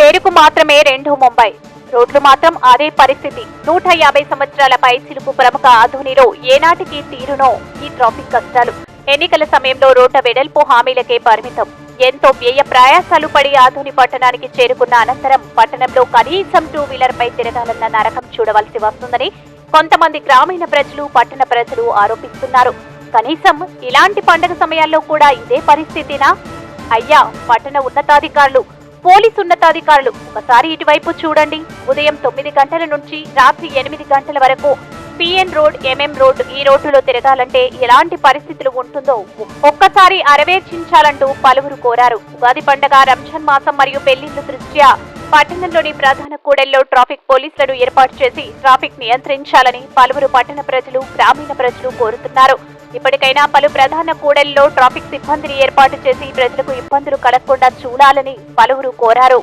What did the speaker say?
పేరుకు మాత్రమే రెండు ముంబై. రోడ్లు మాత్రం అదే పరిస్థితి. నూట యాభై సంవత్సరాల పై చిలుపు ప్రముఖ ఆధునిలో ఏనాటికి తీరునో ఈ ట్రాఫిక్ కష్టాలు. ఎన్నికల సమయంలో రోడ్ల వెడల్పు హామీలకే పరిమితం. ఎంతో వ్యయ ప్రయాసాలు పడి ఆధుని పట్టణానికి చేరుకున్న అనంతరం పట్టణంలో కనీసం టూ వీలర్ పై తిరగాలన్న నరకం చూడవలసి వస్తుందని కొంతమంది గ్రామీణ ప్రజలు పట్టణ ప్రజలు ఆరోపిస్తున్నారు. కనీసం ఇలాంటి పండగ సమయాల్లో కూడా ఇదే పరిస్థితినా? అయ్యా పట్టణ ఉన్నతాధికారులు పోలీసు ఉన్నతాధికారులు ఒకసారి ఇటువైపు చూడండి. ఉదయం తొమ్మిది గంటల నుంచి రాత్రి ఎనిమిది గంటల వరకు పిఎన్ రోడ్ ఎంఎం రోడ్ ఈ రోడ్డులో తిరగాలంటే ఎలాంటి పరిస్థితులు ఉంటుందో ఒక్కసారి అరవేర్చించాలంటూ పలువురు కోరారు. ఉగాది పండగ రంజాన్ మాసం మరియు పెళ్ళిళ్ళ దృష్ట్యా పట్టణంలోని ప్రధాన కూడల్లో ట్రాఫిక్ పోలీసులను ఏర్పాటు చేసి ట్రాఫిక్ నియంత్రించాలని పలువురు పట్టణ ప్రజలు గ్రామీణ ప్రజలు కోరుతున్నారు. ఇప్పటికైనా పలు ప్రధాన కూడల్లో ట్రాఫిక్ సిబ్బందిని ఏర్పాటు చేసి ప్రజలకు ఇబ్బందులు కలగకుండా చూడాలని పలువురు కోరారు.